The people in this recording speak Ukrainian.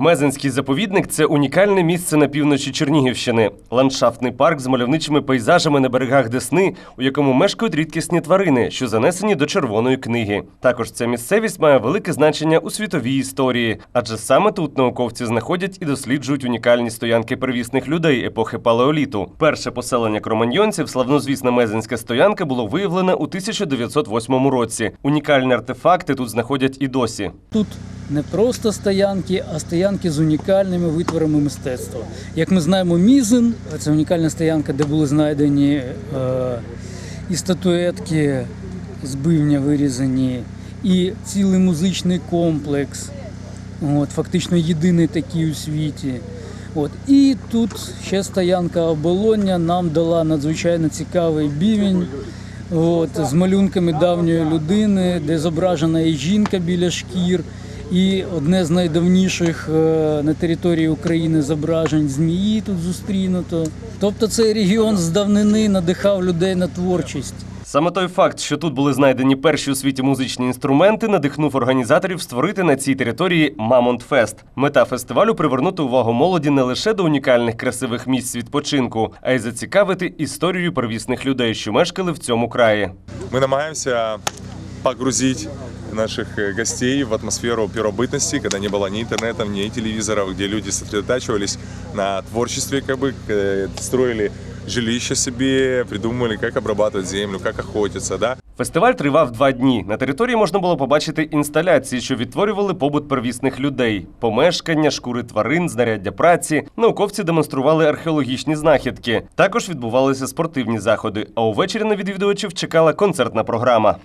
Мезенський заповідник це унікальне місце на півночі Чернігівщини. Ландшафтний парк з мальовничими пейзажами на берегах Десни, у якому мешкають рідкісні тварини, що занесені до червоної книги. Також ця місцевість має велике значення у світовій історії, адже саме тут науковці знаходять і досліджують унікальні стоянки первісних людей епохи палеоліту. Перше поселення кроманьйонців, славнозвісна мезенська стоянка, було виявлено у 1908 році. Унікальні артефакти тут знаходять і досі. Тут не просто стоянки, а стоянки з унікальними витворами мистецтва. Як ми знаємо, Мізен це унікальна стоянка, де були знайдені е, і статуетки з бивня вирізані, і цілий музичний комплекс. От, фактично єдиний такий у світі. От. І тут ще стоянка оболоння нам дала надзвичайно цікавий бівень. От, з малюнками давньої людини, де зображена і жінка біля шкір, і одне з найдавніших е, на території України зображень змії тут зустрінуто. Тобто цей регіон з давнини надихав людей на творчість. Саме той факт, що тут були знайдені перші у світі музичні інструменти, надихнув організаторів створити на цій території Мамонт Фест. Мета фестивалю привернути увагу молоді не лише до унікальних красивих місць відпочинку, а й зацікавити історією первісних людей, що мешкали в цьому краї. Мы намагаемся погрузить наших э, гостей в атмосферу первобытности, когда не было ни интернета, ни телевизоров, где люди сосредотачивались на творчестве, как бы э, строили жилища себе, придумывали, как обрабатывать землю, как охотиться, да. Фестиваль тривав два дні. На території можна було побачити інсталяції, що відтворювали побут первісних людей, помешкання, шкури тварин, знаряддя праці. Науковці демонстрували археологічні знахідки. Також відбувалися спортивні заходи. А увечері на відвідувачів чекала концертна програма.